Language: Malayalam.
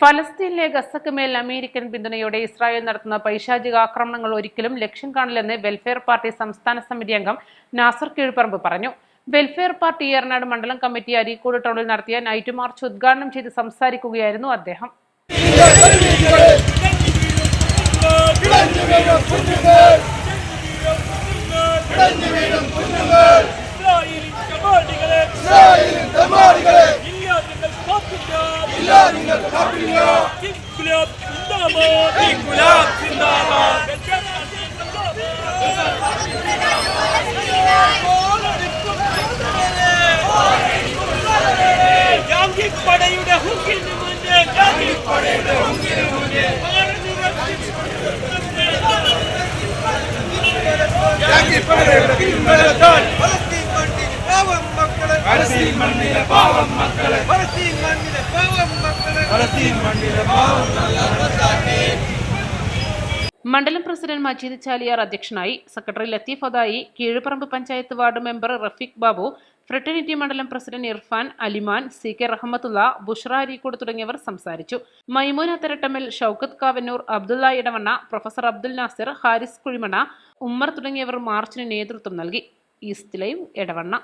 ഫലസ്തീനിലെ ഗസക്ക് മേൽ അമേരിക്കൻ പിന്തുണയോടെ ഇസ്രായേൽ നടത്തുന്ന പൈശാചിക ആക്രമണങ്ങൾ ഒരിക്കലും ലക്ഷ്യം കാണില്ലെന്ന് വെൽഫെയർ പാർട്ടി സംസ്ഥാന സമിതി അംഗം നാസർ കീഴ്പ്പറമ്പ് പറഞ്ഞു. വെൽഫെയർ പാർട്ടി ഏറനാട് മണ്ഡലം കമ്മിറ്റി അരീക്കോട് ടൗണിൽ നടത്തിയ നൈറ്റ് മാർച്ച് ഉദ്ഘാടനം ചെയ്ത് സംസാരിക്കുകയായിരുന്നു അദ്ദേഹം. ഇസ്രായേലിൻ പടയുടെ ഹുക്കിന് മുന്നേ പടയുടെ ഹുക്കിന് മുന്നേ യാക്കിപ്പടയുടെ പിൻബലത്താൽ പലസ്തീൻ മണ്ണിലെ പാവം മണ്ഡലം പ്രസിഡന്റ് മജീദ് ചാലിയാർ അധ്യക്ഷനായി secretary Latheef Adayi Keezhuparamba panchayat ward member Rafeeq Babu fraternity മണ്ഡലം president Irfan Aliman C K Rahmathulla Bushra Areekode തുടങ്ങിയവർ സംസാരിച്ചു. മൈമൂന തെരട്ടമ്മൽ ഷൌക്കത്ത് കാവന്നൂർ അബ്ദുള്ള ഇടവണ്ണ പ്രൊഫസർ അബ്ദുൽ നാസിർ ഹാരിസ് കുഴിമണ ഉമ്മർ തുടങ്ങിയവർ മാർച്ചിന് നേതൃത്വം നൽകി. East Live Edavanna.